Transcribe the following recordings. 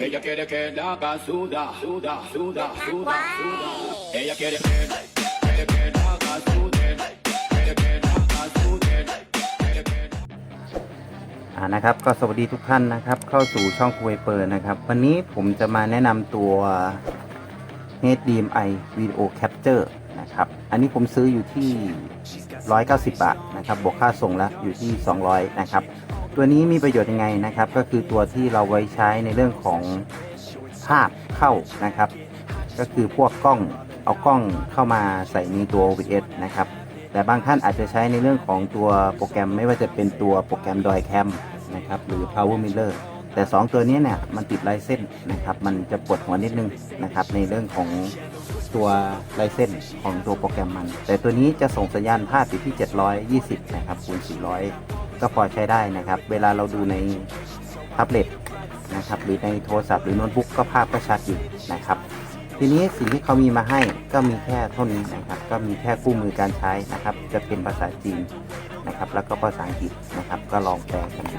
Ella quiere que la haga suda, suda, suda, suda, suda. Ella quiere que, quiere que la haga sude, quiere que la haga suden, quiere que อ่านะครับก็สวัสดีทุกท่านนะครับ เข้าสู่ช่องคุยเปิดนะครับ วันนี้ผมจะมาแนะนำตัว HDMI Video Capture นะครับ อันนี้ผมซื้ออยู่ที่ 190 บาทนะครับบวกค่าส่งแล้วอยู่ที่ 200 นะครับ ตัวนี้มีประโยชน์ยังไงนะครับ ก็คือตัวที่เราไว้ใช้ในเรื่องของภาพเข้านะครับ ก็คือพวกกล้องเอากล้องเข้ามาใส่ในตัว OBS นะครับ แต่บางท่านอาจจะใช้ในเรื่องของตัวโปรแกรมไม่ว่าจะเป็นตัวโปรแกรม d o i Cam นะครับ หรือ Power Miller แต่ 2 ตัวนี้เนี่ยมันติดลายเส้นนะครับ มันจะปวดหัวนิดนึงนะครับ ในเรื่องของตัวลายเส้นของตัวโปรแกรมมัน แต่ตัวนี้จะส่งสัญญาณภาพอยู่ที่ 720 นะครับคูณ400 ก็พอใช้ได้นะครับ เวลาเราดูในแท็บเล็ตนะครับหรือในโทรศัพท์หรือโน้ตบุ๊กก็ภาพก็ชัดอยู่นะครับ ทีนี้สิ่งที่เขามีมาให้ก็มีแค่เท่านี้นะครับ ก็มีแค่คู่มือการใช้นะครับ จะเป็นภาษาจีนนะครับ แล้วก็ภาษาอังกฤษนะครับ ก็ลองแปลกันดู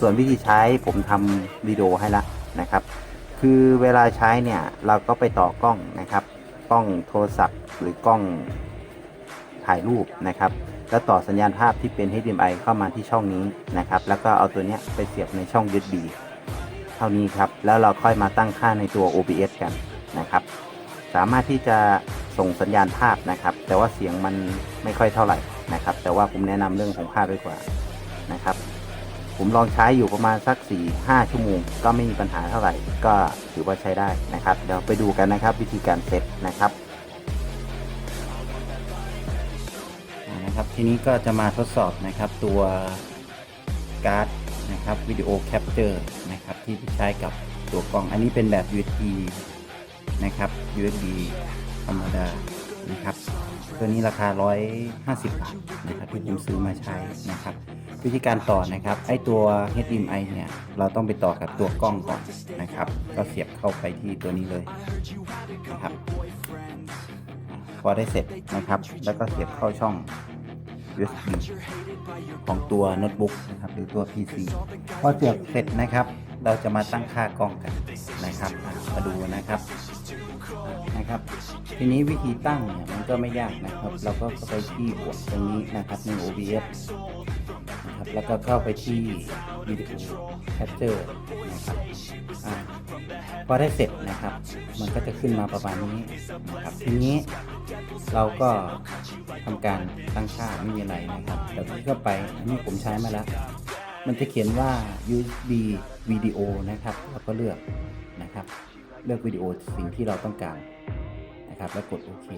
ส่วนวิธีใช้ผมทำวิดีโอให้ละนะครับ คือเวลาใช้เนี่ยเราก็ไปต่อกล้องนะครับ กล้องโทรศัพท์หรือกล้องถ่ายรูปนะครับ แล้วต่อสัญญาณภาพที่เป็น HDMI เข้ามาที่ช่องนี้นะครับ แล้วก็เอาตัวเนี้ยไปเสียบในช่อง USB เท่านี้ครับ แล้วเราค่อยมาตั้งค่าในตัว OBS กันนะครับ สามารถที่จะส่งสัญญาณภาพนะครับ แต่ว่าเสียงมันไม่ค่อยเท่าไหร่นะครับ แต่ว่าผมแนะนำเรื่องของภาพด้วยกว่านะครับ ผมลองใช้อยู่ประมาณสัก 4-5 ชั่วโมง ก็ไม่มีปัญหาเท่าไหร่ ก็ถือว่าใช้ได้นะครับ เดี๋ยวไปดูกันนะครับวิธีการเซตนะครับ นะครับ ทีนี้ก็จะมาทดสอบนะครับตัวการ์ดนะครับวิดีโอแคปเจอร์นะครับที่ใช้กับตัวกล้อง อันนี้เป็นแบบ USB นะครับ USB ธรรมดานะครับ ตัวนี้ราคา 150 บาทนะครับที่ผมซื้อมาใช้นะครับ วิธีการต่อนะครับ ไอตัว HDMI เนี่ยเราต้องไปต่อกับตัวกล้องก่อนนะครับ ก็เสียบเข้าไปที่ตัวนี้เลยนะครับพอได้เสร็จนะครับ แล้วก็เสียบเข้าช่อง USB ของตัวโน้ตบุ๊กนะครับหรือตัว PC พอเสียบเสร็จนะครับ เราจะมาตั้งค่ากล้องกันนะครับมาดูนะครับนะครับทีนี้วิธีตั้งเนี่ยมันก็ไม่ยากนะครับ เราก็เข้าไปที่บวตรงนี้นะครับใน OBS นะครับแล้วก็เข้าไปที่วิดีโอแคปเจอร์นะครับอาพอได้เสร็จนะครับ มันก็จะขึ้นมาประมาณนี้นะครับทีนี้เราก็ ทำการตั้งค่าไม่มีอะไรนะครับแต่ที่เข้าไปอันนี้ผมใช้มาแล้ว มันจะเขียนว่า USB Video นะครับแล้วก็เลือกนะครับ เลือกวิดีโอสิ่งที่เราต้องการนะครับ แล้วกดโอเค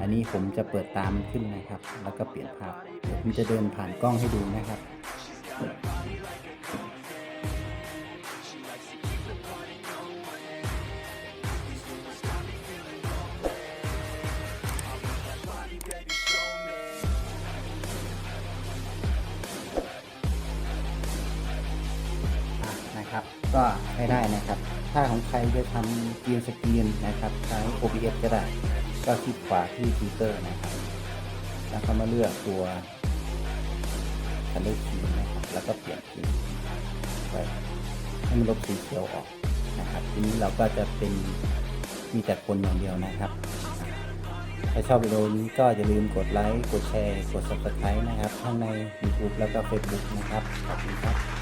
อันนี้ผมจะเปิดตามขึ้นนะครับ แล้วก็เปลี่ยนภาพผมจะเดินผ่านกล้องให้ดูนะครับ นะครับ ก็ให้ได้นะครับ ถ้าของใครจะทำเกียร์สกรีนนะครับใช้ OBS ก็ได้ ก็คลิกขวาที่ฟิลเตอร์นะครับ แล้วก็มาเลือกตัว color key นะครับ แล้วก็เปลี่ยนสีไปให้มันลบสีเขียวออกนะครับ ทีนี้เราก็จะเป็นมีแต่คนอย่างเดียวนะครับ ถ้าชอบวิดีโอนี้ก็อย่าลืมกดไลค์ กดแชร์ กด subscribe นะครับ ทั้งใน YouTube แล้วก็ Facebook นะครับ ขอบคุณครับ